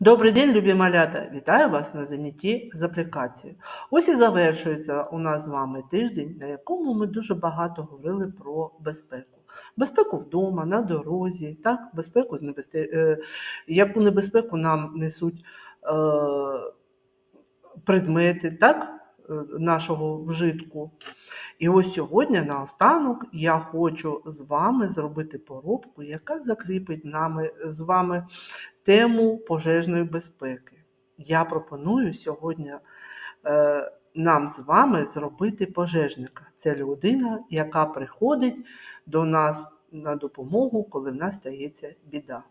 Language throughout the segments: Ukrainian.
Добрий день, любі малята! Вітаю вас на занятті з аплікацією. Ось і завершується у нас з вами тиждень, на якому ми дуже багато говорили про безпеку. Безпеку вдома, на дорозі, так, безпеку з небезпе... е, яку небезпеку нам несуть е, предмети так, е, нашого вжитку. І ось сьогодні наостанок я хочу з вами зробити поробку, яка закріпить нами з вами тему пожежної безпеки. Я пропоную сьогодні е, нам з вами зробити пожежника. Це людина, яка приходить до нас на допомогу, коли в нас стається біда.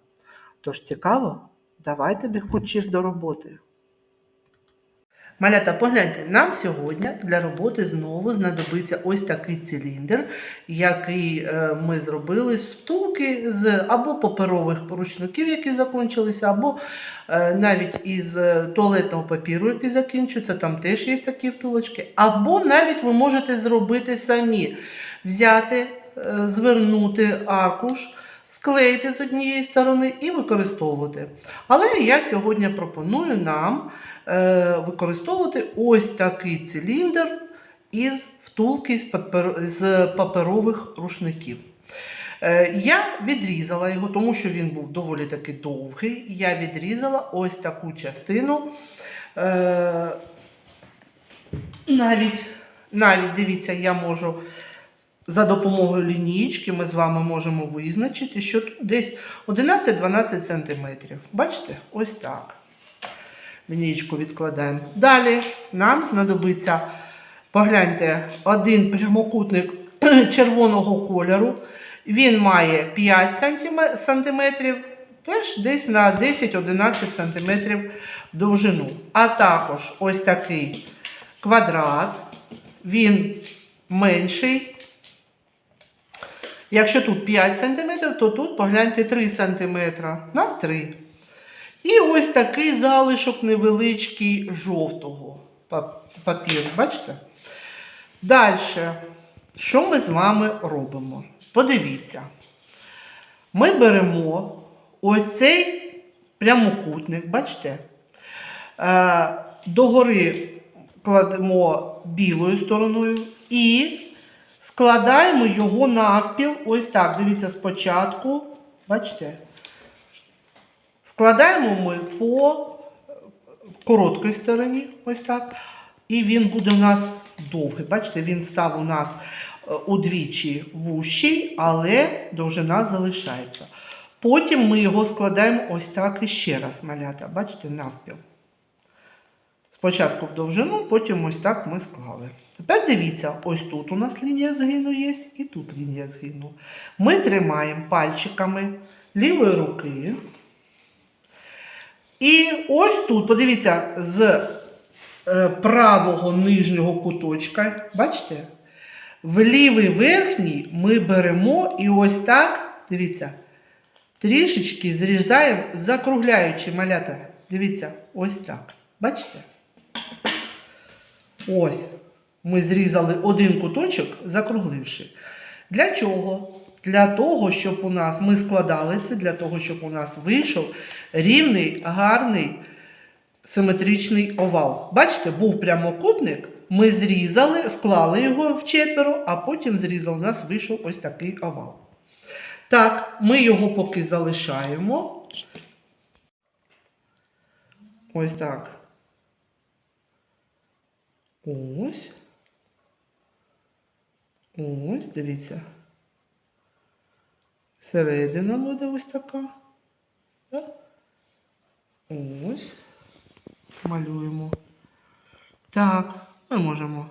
Тож цікаво, давайте хочеш до роботи. Малята, погляньте, нам сьогодні для роботи знову знадобиться ось такий циліндр, який е, ми зробили з втулки з або паперових рушників, які закінчилися, або е, навіть із е, туалетного папіру, який закінчується, там теж є такі втулочки. Або навіть ви можете зробити самі, взяти, звернути аркуш. Склеїти з однієї сторони і використовувати. Але я сьогодні пропоную нам е, використовувати ось такий циліндр із втулки з, папер, з паперових рушників. Е, я відрізала його, тому що він був доволі таки довгий. Я відрізала ось таку частину. Е, навіть, навіть дивіться, я можу. За допомогою лінійки ми з вами можемо визначити, що тут десь 11-12 см. Бачите? Ось так. Лінійку відкладаємо. Далі нам знадобиться, погляньте, один прямокутник червоного кольору. Він має 5 см, теж десь на 10-11 см довжину. А також ось такий квадрат, він менший. Якщо тут 5 см, то тут погляньте 3 см на 3. І ось такий залишок невеличкий жовтого папіру. Бачите? Далі, що ми з вами робимо? Подивіться. Ми беремо ось цей прямокутник, бачите? Е, догори кладемо білою стороною і складаємо його навпіл. Ось так. Дивіться, спочатку, бачите? Складаємо ми по короткій стороні, ось так. І він буде у нас довгий. Бачите, він став у нас е, удвічі вущий, але довжина залишається. Потім ми його складаємо ось так і ще раз, малята. Бачите, навпіл. Спочатку в довжину, потім ось так ми склали. Тепер дивіться, ось тут у нас лінія згину є, і тут лінія згину. Ми тримаємо пальчиками лівої руки. І ось тут, подивіться, з е, правого нижнього куточка, бачите? В лівий верхній ми беремо і ось так, дивіться, трішечки зрізаємо, закругляючи малята. Дивіться, ось так. Бачите? Ось. Ми зрізали один куточок, закругливши. Для чого? Для того, щоб у нас ми складали це, для того, щоб у нас вийшов рівний, гарний симетричний овал. Бачите, був прямокутник, ми зрізали, склали його в четверо, а потім зрізали, у нас вийшов ось такий овал. Так, ми його поки залишаємо. Ось так. Ось. Ось, дивіться. Середина буде ось така. Так? Ось. Малюємо. Так, ми можемо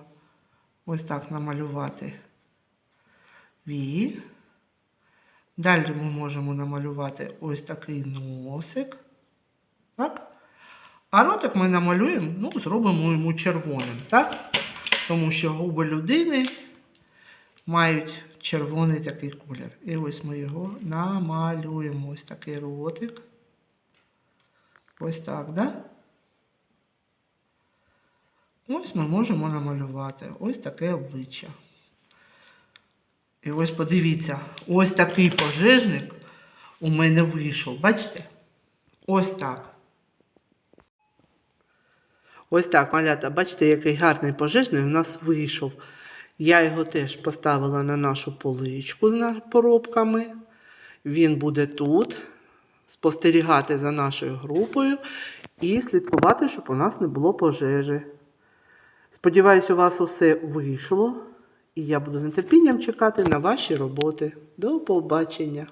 ось так намалювати ві. Далі ми можемо намалювати ось такий носик. Так? А ротик ми намалюємо, ну, зробимо йому червоним, так? Тому що губи людини мають червоний такий колір. І ось ми його намалюємо. Ось такий ротик. Ось так, да? Ось ми можемо намалювати ось таке обличчя. І ось подивіться, ось такий пожежник у мене вийшов. Бачите? Ось так. Ось так, малята, бачите, який гарний пожежний у нас вийшов. Я його теж поставила на нашу поличку з поробками. Він буде тут спостерігати за нашою групою і слідкувати, щоб у нас не було пожежі. Сподіваюсь, у вас усе вийшло, і я буду з нетерпінням чекати на ваші роботи. До побачення!